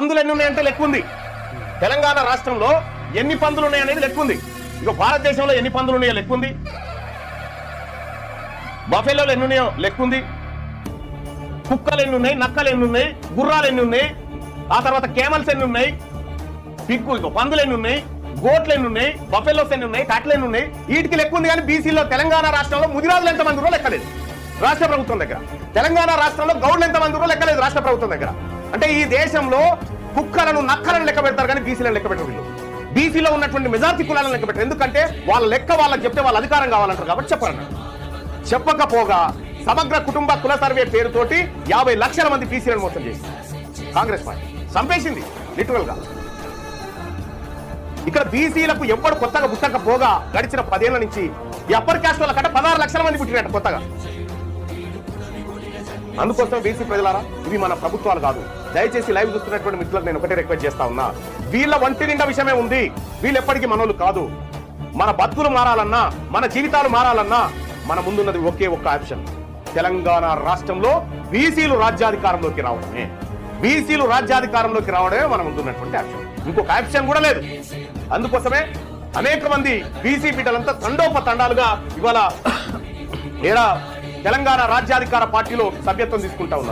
పందులు ఎన్ని ఉన్నాయంటే లెక్క ఉంది. తెలంగాణ రాష్ట్రంలో ఎన్ని పందులు ఉన్నాయనేది లెక్క ఉంది. ఇక భారతదేశంలో ఎన్ని పందులు ఉన్నాయో లెక్క ఉంది. బఫెలోలు ఎన్ని ఉన్నాయో లెక్క ఉంది. కుక్కలు ఎన్ని ఉన్నాయి నక్కలు ఎన్ని ఉన్నాయి గుర్రాలు ఎన్ని ఉన్నాయి ఆ తర్వాత కేమల్స్ ఎన్ని ఉన్నాయి. పిగ్గు ఇక పందులు ఎన్ని ఉన్నాయి గోట్లు ఎన్ని ఉన్నాయి బఫెలోస్ ఎన్ని ఉన్నాయి కట్లు ఎన్ని ఉన్నాయి. వీటికి లెక్క ఉంది కానీ బీసీలో తెలంగాణ రాష్ట్రంలో ముదిరాజులు ఎంత మంది లెక్కలేదు. రాష్ట్ర ప్రభుత్వం దగ్గర. తెలంగాణ రాష్ట్రంలో గౌడ్లు ఎంత మంది లేదు రాష్ట్ర ప్రభుత్వం దగ్గర. అంటే ఈ దేశంలో కుక్కలను నక్కలను లెక్క పెడతారు కానీ బీసీలను లెక్క పెట్టరు వీళ్ళు. బీసీలో ఉన్నటువంటి మెజార్టీ కులాలను లెక్క పెట్టారు. ఎందుకంటే వాళ్ళ లెక్క వాళ్ళకి చెప్తే వాళ్ళ అధికారం కావాలంటారు కాబట్టి చెప్పరన్నారు చెప్పకపోగా సమగ్ర కుటుంబ కుల సర్వే పేరుతోటి యాభై లక్షల మంది బీసీలను మోసం చేసింది. కాంగ్రెస్ పార్టీ చంపేసింది లిటరల్గా ఇక్కడ బీసీలకు ఎవ్వడు కొత్తగా పుట్టకపోగా గడిచిన పదేళ్ళ నుంచి ఈ అప్పర్ క్యాస్ట్ వాళ్ళ కంటే పదహారు లక్షల మంది పుట్టినట్టు కొత్తగా. అందుకోసం బీసీ ప్రజలారా ఇవి మన ప్రభుత్వాలు కాదు. దయచేసి లైవ్ చూస్తున్నటువంటి మిత్రులకు నేను ఒకటే రిక్వెస్ట్ చేస్తా ఉన్నా. వీళ్ళ ఒంటి నిండా విషయమే ఉంది. వీళ్ళు ఎప్పటికీ మనోళ్ళు కాదు. మన బతుకులు మారాలన్నా మన జీవితాలు మారాలన్నా మన ముందున్నది ఒకే ఒక్క ఆప్షన్. తెలంగాణ రాష్ట్రంలో బీసీలు రాజ్యాధికారంలోకి రావడమే. బీసీలు రాజ్యాధికారంలోకి రావడమే మన ముందున్నటువంటి ఆప్షన్. ఇంకొక ఆప్షన్ కూడా లేదు. అందుకోసమే అనేక మంది బీసీ బిడ్డలంతా తండోపతండాలుగా ఇవాళ ఏడా తెలంగాణ రాజ్యాధికార పార్టీలో సభ్యత్వం తీసుకుంటా ఉన్నారు.